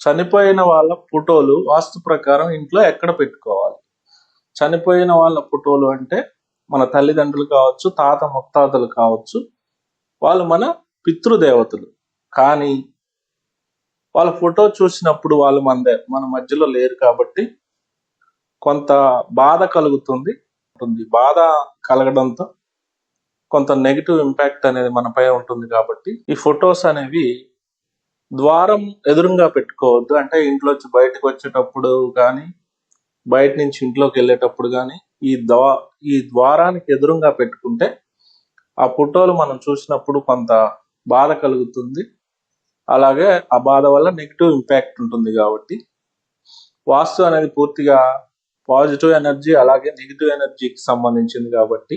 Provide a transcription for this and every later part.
చనిపోయిన వాళ్ళ ఫోటోలు వాస్తు ప్రకారం ఇంట్లో ఎక్కడ పెట్టుకోవాలి? చనిపోయిన వాళ్ళ ఫోటోలు అంటే మన తల్లిదండ్రులు కావచ్చు తాత ముత్తాతలు కావచ్చు వాళ్ళు మన పితృదేవతలు. కానీ వాళ్ళ ఫోటో చూసినప్పుడు వాళ్ళు మన మన మధ్యలో లేరు కాబట్టి కొంత బాధ కలుగుతుంది. ఉంటుంది. బాధ కలగడంతో కొంత నెగిటివ్ ఇంపాక్ట్ అనేది మనపై ఉంటుంది కాబట్టి ఈ ఫొటోస్ అనేవి ద్వారం ఎదురుగా పెట్టుకోవద్దు. అంటే ఇంట్లోంచి బయటకు వచ్చేటప్పుడు కానీ బయట నుంచి ఇంట్లోకి వెళ్ళేటప్పుడు కానీ ఈ ద్వా ఈ ద్వారానికి ఎదురుగా పెట్టుకుంటే ఆ ఫోటోలు మనం చూసినప్పుడు కొంత బాధ కలుగుతుంది. అలాగే ఆ బాధ వల్ల నెగిటివ్ ఇంపాక్ట్ ఉంటుంది కాబట్టి వాస్తు అనేది పూర్తిగా పాజిటివ్ ఎనర్జీ అలాగే నెగిటివ్ ఎనర్జీకి సంబంధించింది కాబట్టి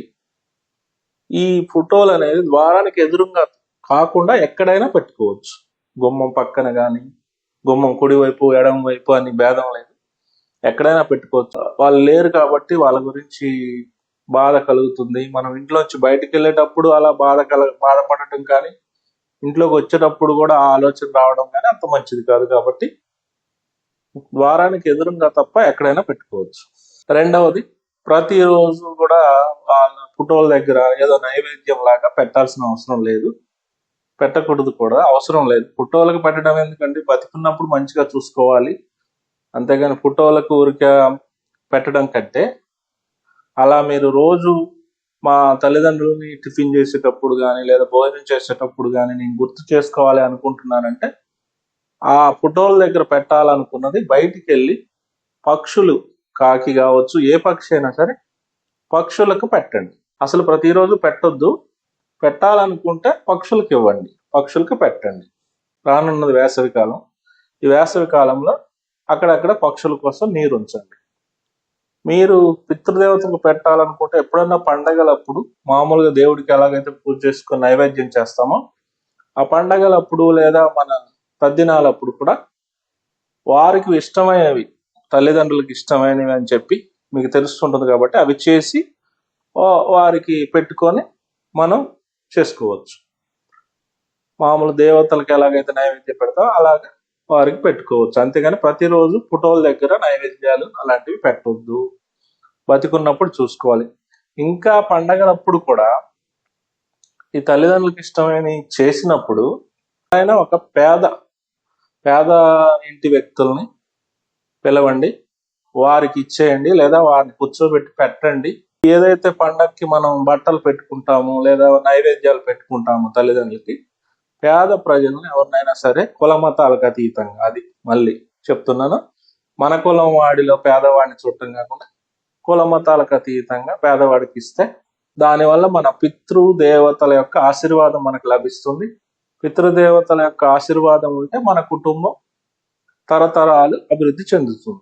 ఈ ఫోటోలు అనేది ద్వారానికి ఎదురుగా కాకుండా ఎక్కడైనా పెట్టుకోవచ్చు. గుమ్మం పక్కన కానీ గుమ్మం కుడి వైపు వైపు అని భేదం లేదు. ఎక్కడైనా పెట్టుకోవచ్చు. వాళ్ళు లేరు కాబట్టి వాళ్ళ గురించి బాధ కలుగుతుంది. మనం ఇంట్లోంచి బయటికి వెళ్ళేటప్పుడు అలా బాధ కల బాధపడటం కానీ ఇంట్లోకి వచ్చేటప్పుడు కూడా ఆ ఆలోచన రావడం కానీ అంత మంచిది కాదు కాబట్టి వారానికి ఎదురుగా తప్ప ఎక్కడైనా పెట్టుకోవచ్చు. రెండవది ప్రతిరోజు కూడా వాళ్ళ ఫోటోల దగ్గర ఏదో నైవేద్యం లాగా పెట్టాల్సిన అవసరం లేదు. పెట్టకూడదు కూడా అవసరం లేదు. ఫోటోలకు పెట్టడం ఎందుకంటే బతికున్నప్పుడు మంచిగా చూసుకోవాలి. అంతేగాని ఫోటోలకు ఊరికే పెట్టడం కంటే అలా మీరు రోజు మా తల్లిదండ్రులని టిఫిన్ చేసేటప్పుడు కానీ లేదా భోజనం చేసేటప్పుడు కానీ నేను గుర్తు చేసుకోవాలి అనుకుంటున్నానంటే ఆ ఫోటోల దగ్గర పెట్టాలనుకున్నది బయటికి వెళ్ళి పక్షులు కాకి కావచ్చు ఏ పక్షి అయినా సరే పక్షులకు పెట్టండి. అసలు ప్రతిరోజు పెట్టొద్దు. పెట్టాలనుకుంటే పక్షులకు ఇవ్వండి. పక్షులకు పెట్టండి. రానున్నది వేసవి కాలం ఈ వేసవి కాలంలో అక్కడక్కడ పక్షుల కోసం నీరు ఉంచండి. మీరు పితృదేవతకు పెట్టాలనుకుంటే ఎప్పుడన్నా పండగలప్పుడు మామూలుగా దేవుడికి ఎలాగైతే పూజ చేసుకొని నైవేద్యం చేస్తామో ఆ పండగలప్పుడు లేదా మన తద్దినాలప్పుడు కూడా వారికి ఇష్టమైనవి తల్లిదండ్రులకు ఇష్టమైనవి అని చెప్పి మీకు తెలుస్తుంటుంది కాబట్టి అవి చేసి వారికి పెట్టుకొని మనం చేసుకోవచ్చు. మామూలు దేవతలకు ఎలాగైతే నైవేద్యం పెడతామో అలాగే వారికి పెట్టుకోవచ్చు. అంతేగాని ప్రతిరోజు పుటోల దగ్గర నైవేద్యాలు అలాంటివి పెట్టొద్దు. బతికున్నప్పుడు చూసుకోవాలి. ఇంకా పండగలప్పుడు కూడా ఈ తల్లిదండ్రులకు ఇష్టమైన చేసినప్పుడు ఆయన ఒక పేద పేద ఇంటి వ్యక్తుల్ని పిలవండి. వారికి ఇచ్చేయండి లేదా వారిని కూర్చోబెట్టి పెట్టండి. ఏదైతే పండగకి మనం బట్టలు పెట్టుకుంటాము లేదా నైవేద్యాలు పెట్టుకుంటాము తల్లిదండ్రులకి పేద ప్రజలను ఎవరినైనా సరే కుల మతాలకు అతీతంగా అది మళ్ళీ చెప్తున్నాను. మన కులం వాడిలో పేదవాడిని చుట్టం కాకుండా కుల మతాలకు అతీతంగా పేదవాడికి ఇస్తే దానివల్ల మన పితృ దేవతల యొక్క ఆశీర్వాదం మనకు లభిస్తుంది. పితృదేవతల యొక్క ఆశీర్వాదం ఉంటే మన కుటుంబం తరతరాలు అభివృద్ధి చెందుతుంది.